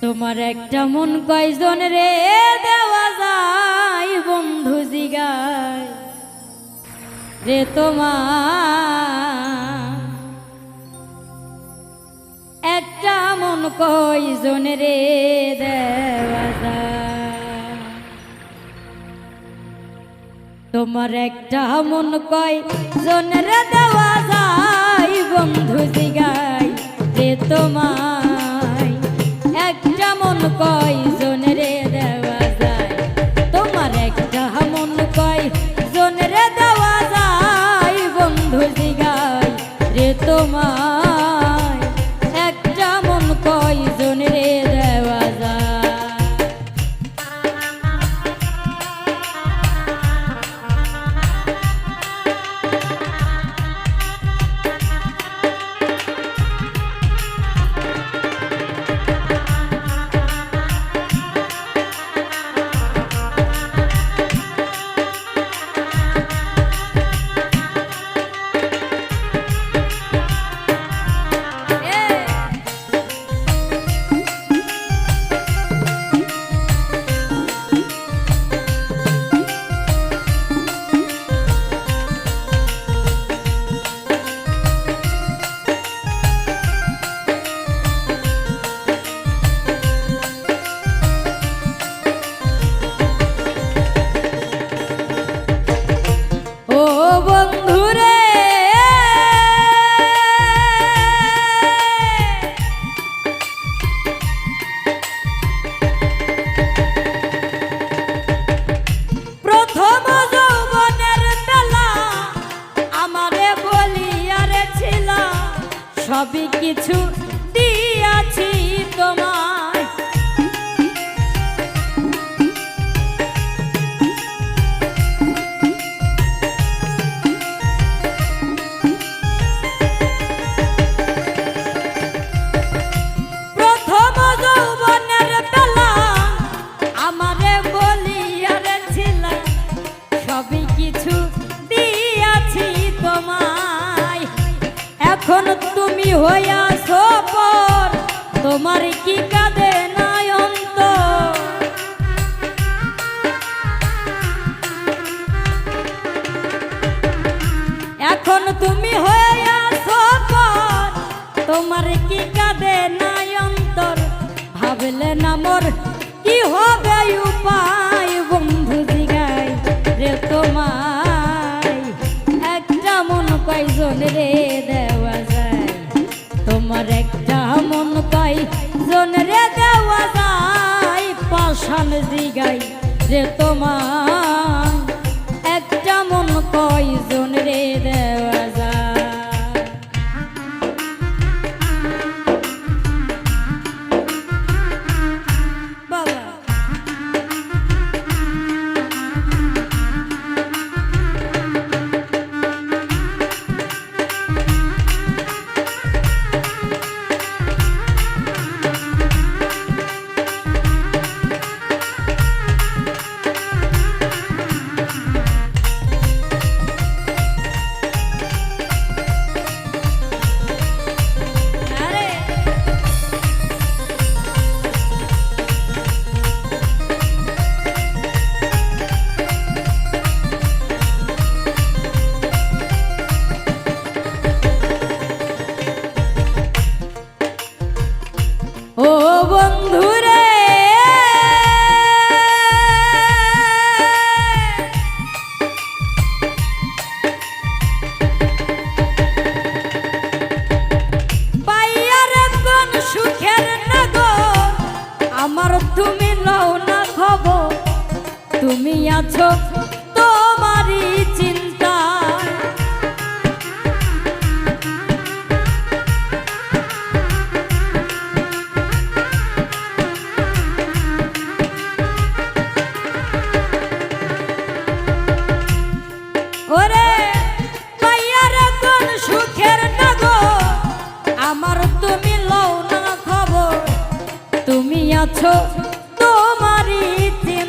তোমার একটা মন কয়জন রে দেওয়া যায় বন্ধু জিগায়? রে তোমার একটা মন কয়জন রে দেওয়া যায়? তোমার একটা মন কয় জনের দেওয়া যায় বন্ধু জিগাই রে তোমায় একটা দিয়াছি তোমায়। প্রথম যৌবনের বেলা আমারে বলিয়ারে সবই কিছু দিয়াছি তোমায়। এখন তুমি হইয়াছ পর তোমার কি কাঁদে? তোমার আছো তোমারই চিন্তায় ওরে নগর। আমার তুমি লও না খবর। তুমি আছো তোমারই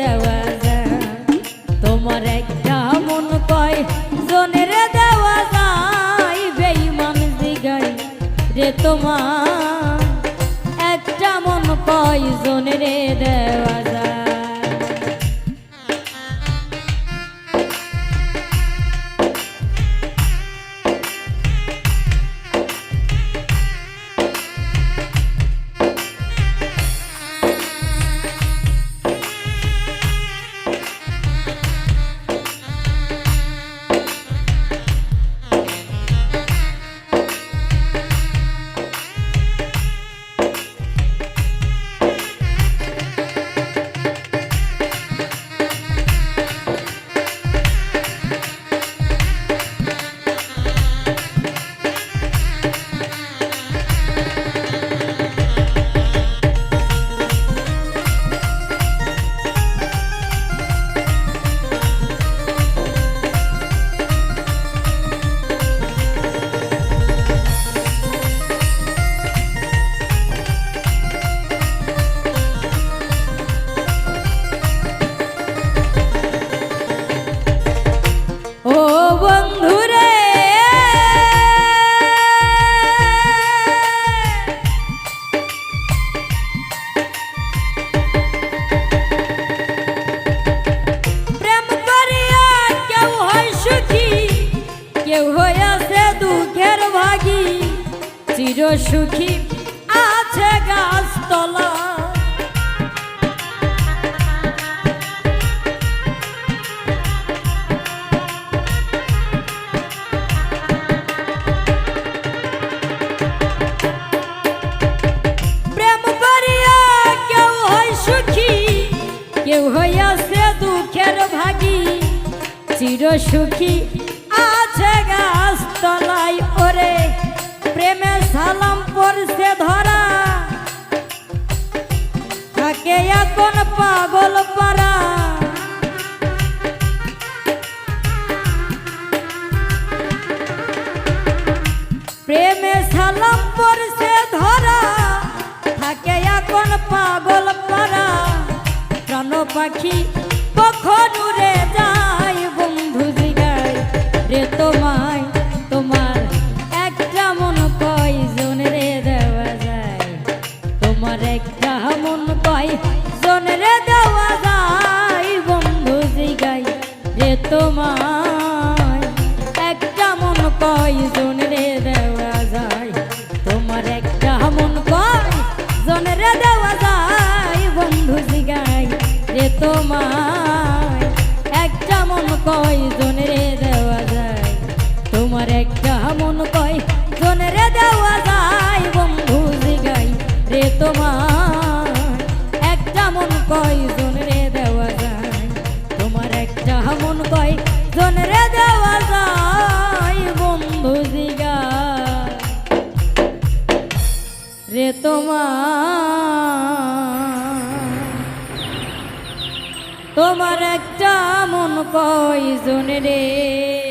দেওয়া তোমার একটা মন কয়, জনের দেওয়া যায় বেইমান জিগাই রে তোমার। একটা মন কয়, জনের দেওয়া সুখী আছে গাছতলা। চির সুখী এখন পাগল পারা প্রেমে সালাম পড়ছে ধরা থাকে এখন পাগল পারা প্রাণ পাখি কখন তোমায় একটা মন কয়জন রে দেওয়া যায়। তোমার একটা মন কয়জন রে দেওয়া যায়। বন্ধু জিগাই রে তোমায়। একটা মন কয়জন রে রে তোমার। তোমার একটা মন কয়জন রে।